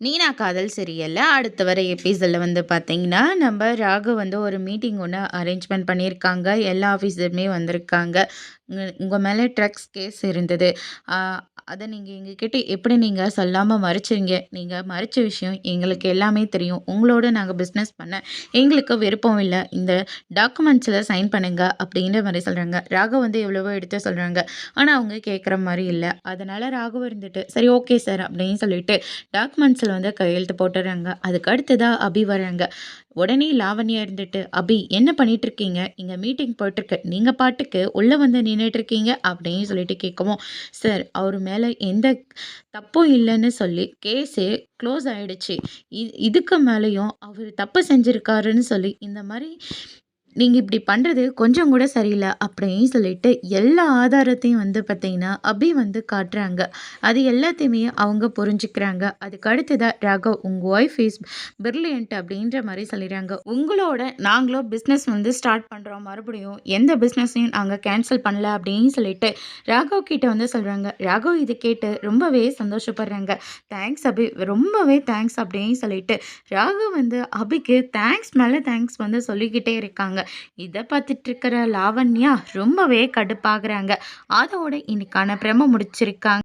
நீனா காதல் சரியில்லை அடுத்த வர எபிசோடில் வந்து பார்த்தீங்கன்னா, நம்ம ராகு வந்து ஒரு மீட்டிங் ஒன்று அரேஞ்ச்மெண்ட் பண்ணியிருக்காங்க. எல்லா ஆஃபீஸருமே வந்திருக்காங்க. உங்கள் மேலே ட்ரக்ஸ் கேஸ் இருந்தது. அதை நீங்கள் எங்ககிட்ட எப்படி நீங்கள் சொல்லாமல் மறைச்சிங்க நீங்கள் மறைச்ச விஷயம் எங்களுக்கு எல்லாமே தெரியும். உங்களோட நாங்கள் பிஸ்னஸ் பண்ண எங்களுக்கு விருப்பம் இல்லை. இந்த டாக்குமெண்ட்ஸில் சைன் பண்ணுங்க அப்படின்ற மாதிரி சொல்கிறாங்க ராகவ் வந்து எவ்வளவோ எடுத்து சொல்கிறாங்க ஆனால் அவங்க கேட்குற மாதிரி இல்லை. அதனால் ராகவ் இருந்துட்டு, "சரி ஓகே சார்" அப்படின்னு சொல்லிட்டு டாக்குமெண்ட்ஸில் வந்து கையெழுத்து போட்டுடுறாங்க அதுக்கு அடுத்ததாக அபி வராங்க. உடனே லாவண்யா இருந்துட்டு, "அபி என்ன பண்ணிட்டு இருக்கீங்க? இங்க மீட்டிங் போயிட்டுருக்கு. நீங்க பாட்டுக்கு உள்ள வந்து நின்றுட்டு இருக்கீங்க" அப்படின்னு சொல்லிட்டு கேட்கவும், "சார் அவர் மேல எந்த தப்பும் இல்லைன்னு சொல்லி கேஸே க்ளோஸ் ஆயிடுச்சு. இதுக்கு மேலேயும் அவர் தப்பு செஞ்சிருக்காருன்னு சொல்லி இந்த மாதிரி நீங்கள் இப்படி பண்ணுறது கொஞ்சம் கூட சரியில்லை அப்படின்னு சொல்லிட்டு எல்லா ஆதாரத்தையும் வந்து பார்த்தீங்கன்னா, அபி வந்து காட்டுறாங்க. அது எல்லாத்தையுமே அவங்க புரிஞ்சுக்கிறாங்க. அதுக்கு அடுத்ததா ராகவ், உங்கள் ஒய்ஃப் இஸ் பிரில்லியன்ட்" அப்படின்ற மாதிரி சொல்லிடுறாங்க. "உங்களோட நாங்களும் பிஸ்னஸ் வந்து ஸ்டார்ட் பண்ணுறோம் மறுபடியும். எந்த பிஸ்னஸையும் நாங்கள் கேன்சல் பண்ணல" அப்படின்னு சொல்லிட்டு ராகவ் கிட்ட வந்து சொல்கிறாங்க ராகவ் இது கேட்டு ரொம்பவே சந்தோஷப்படுறாங்க. "தேங்க்ஸ் அபி. ரொம்பவே தேங்க்ஸ்" அப்படின்னு சொல்லிட்டு ராகவ் வந்து அபிக்கு தேங்க்ஸ் மேலே தேங்க்ஸ் வந்து சொல்லிக்கிட்டே இருக்காங்க. இதை பார்த்துட்டு இருக்கிற லாவண்யா ரொம்பவே கடுப்பாகுறாங்க. அதோட இன்னைக்கான பிரம முடிச்சிருக்காங்க.